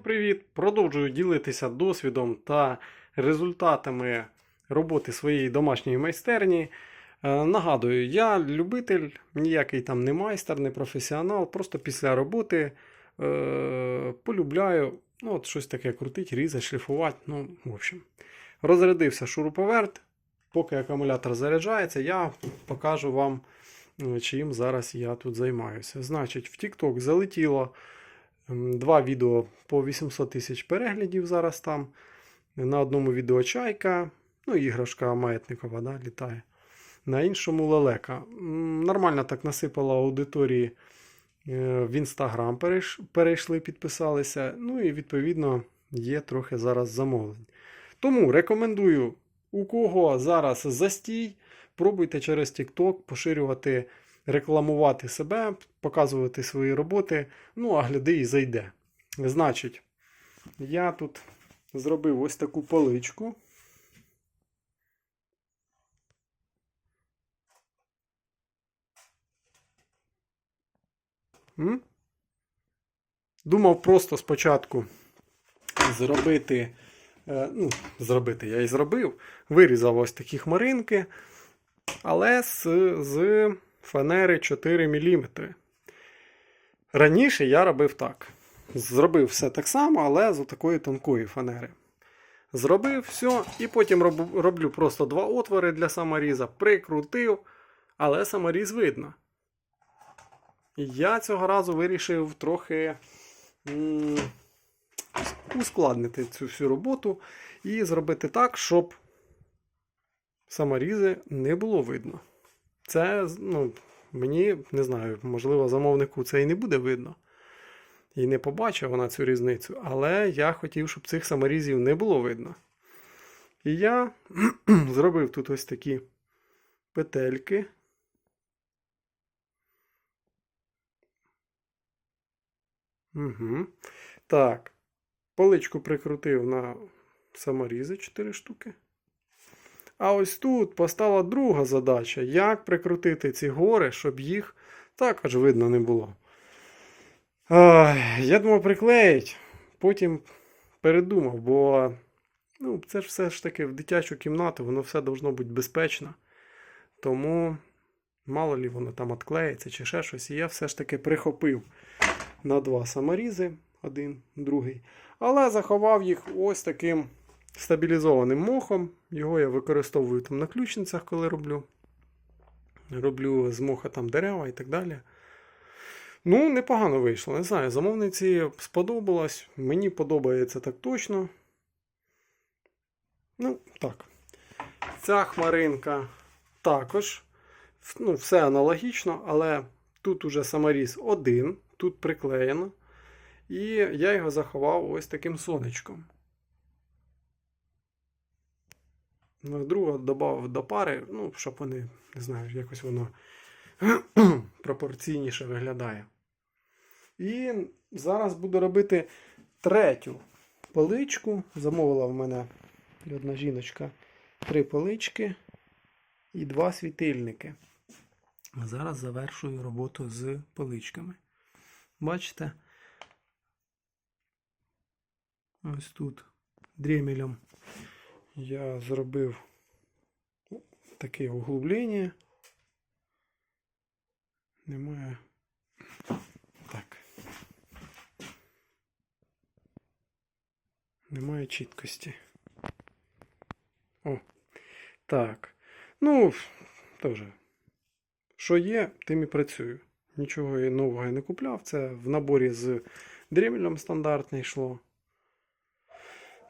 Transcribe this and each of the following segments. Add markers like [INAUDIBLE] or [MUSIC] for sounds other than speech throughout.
Привіт! Продовжую ділитися досвідом та результатами роботи своєї домашньої майстерні. Е, Нагадую, я любитель, ніякий там не майстер, не професіонал, просто після роботи е, полюбляю ну, от щось таке крутить, різати, шліфувати. Ну, в общем. Розрядився шуруповерт. Поки акумулятор заряджається, я покажу вам, е, чим зараз я тут займаюся. Значить, в TikTok залетіло. Два відео по 800 тисяч переглядів зараз там. На одному відео чайка, ну, іграшка маятникова да, літає. На іншому лелека. Нормально так насипала аудиторії е, в інстаграм перейш- перейшли, підписалися. Ну і відповідно є трохи зараз замовлень. Тому рекомендую, у кого зараз застій, пробуйте через TikTok поширювати, рекламувати себе, показувати свої роботи. Ну, а гляди і зайде. Значить, я тут зробив ось таку поличку. М? Думав просто спочатку зробити. е, Ну, зробити я і зробив. Вирізав ось такі хмаринки, але з, з фанери 4 мм. Раніше я робив так. Зробив все так само, але з такої тонкої фанери. Зробив все, і потім роб- роблю просто два отвори для саморіза, прикрутив, але саморіз видно. Я цього разу вирішив трохи м, ускладнити цю всю роботу і зробити так, щоб саморізи не було видно. Це, ну, мені не знаю, можливо, замовнику це і не буде видно. І не побачив вона цю різницю. Але я хотів, щоб цих саморізів не було видно. І я [CLEARS THROAT] зробив тут ось такі петельки. Угу. Так. Поличку прикрутив на саморізи 4 штуки. А ось тут постала друга задача: як прикрутити ці гори, щоб їх також видно не було. Ай, я думав приклеїть, потім передумав, бо ну, це ж все ж таки в дитячу кімнату, воно все должно бути безпечно. Тому мало лі воно там отклеїться чи ще щось. І я все ж таки прихопив на два саморізи, один, другий. Але заховав їх ось таким стабілізованим мохом. Його я використовую там на ключницях, коли роблю. Роблю з моха там дерева і так далі. Ну, непогано вийшло. Не знаю, замовниці сподобалось. Мені подобається так точно. Ну, так. Ця хмаринка також. Ну, все аналогічно, але тут уже саморіз один, тут приклеєно. І я його заховав ось таким сонечком. Ну, Друга додав до пари, ну, щоб вони, не знаю, якось воно [CLEARS THROAT] пропорційніше виглядає. І зараз буду робити третю поличку. Замовила в мене одна жіночка три полички і два світильники. Зараз завершую роботу з поличками. Бачите? Ось тут дремелем я зробив таке углублення. Немає. Так. Немає чіткості. О. Так. Ну, теж. Що є, тим і працюю. Нічого я нового я не купляв. Це в наборі з дремелем стандартне йшло.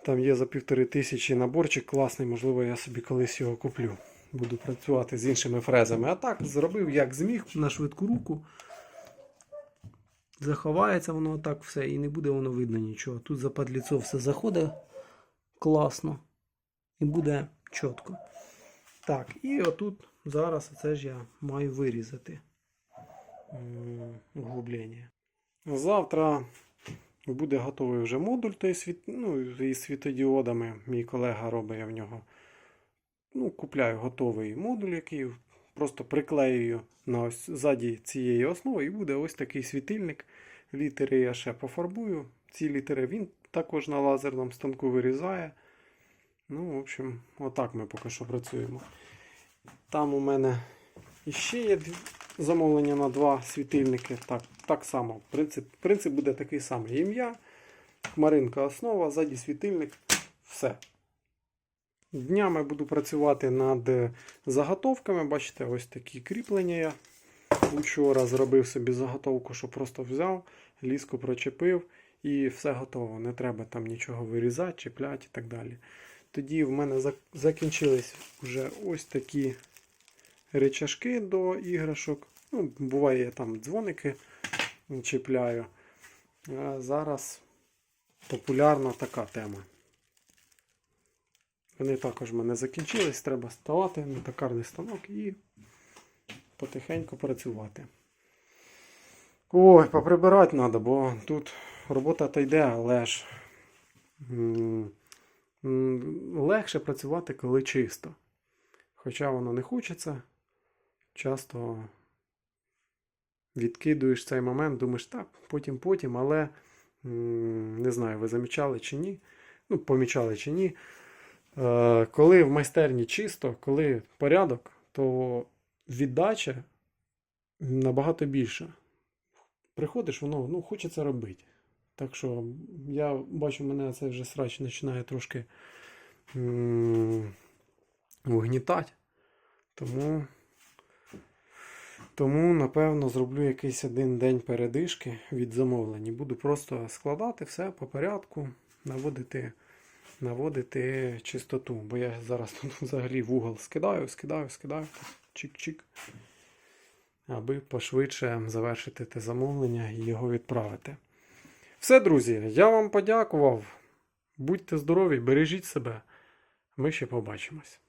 Там є за півтори тисячі наборчик класний, можливо, я собі колись його куплю. Буду працювати з іншими фрезами. А так зробив як зміг на швидку руку. Заховається воно так все і не буде воно видно нічого. Тут за падліцо все заходить класно і буде чітко. Так, і отут зараз це ж я маю вирізати углублення. Завтра буде готовий вже модуль той світ, ну, із світодіодами. Мій колега робить я в нього. Ну, купляю готовий модуль, який просто приклеюю на ось ззаді цієї основи, і буде ось такий світильник. Літери я ще пофарбую ці літери він також на лазерному станку вирізає. Ну, в общем, отак ми поки що працюємо. Там у мене іще є замовлення на два світильники. Так, так само. Принцип, принцип буде такий самий. Ім'я, хмаринка основа, ззаді світильник. Все. Днями буду працювати над заготовками. Бачите, ось такі кріплення я Учора зробив собі заготовку, що просто взяв, ліску прочепив і все готово. Не треба там нічого вирізати, чіпляти і так далі. Тоді в мене закінчились вже ось такі речашки до іграшок. Ну, буває, там дзвоники чіпляю. Зараз популярна така тема. Вони також в мене закінчились, треба ставати на токарний станок і потихеньку працювати. Ой, поприбирати треба, бо тут робота то йде, але ж легше працювати, коли чисто. Хоча воно не хочеться, часто відкидуєш цей момент, думаєш, так, потім, потім, але не знаю, ви замічали чи ні, ну, помічали чи ні. Е, коли в майстерні чисто, коли порядок, то віддача набагато більша. Приходиш, воно ну, хочеться робити. Так що я бачу, мене цей вже срач починає трошки угнітати. Тому, тому, напевно, зроблю якийсь один день передишки від замовлень. Буду просто складати все по порядку, наводити, наводити чистоту. Бо я зараз [LAUGHS] тут взагалі в угол скидаю, скидаю, скидаю. Чик-чик. Аби пошвидше завершити те замовлення і його відправити. Все, друзі, я вам подякував. Будьте здорові, бережіть себе. Ми ще побачимось.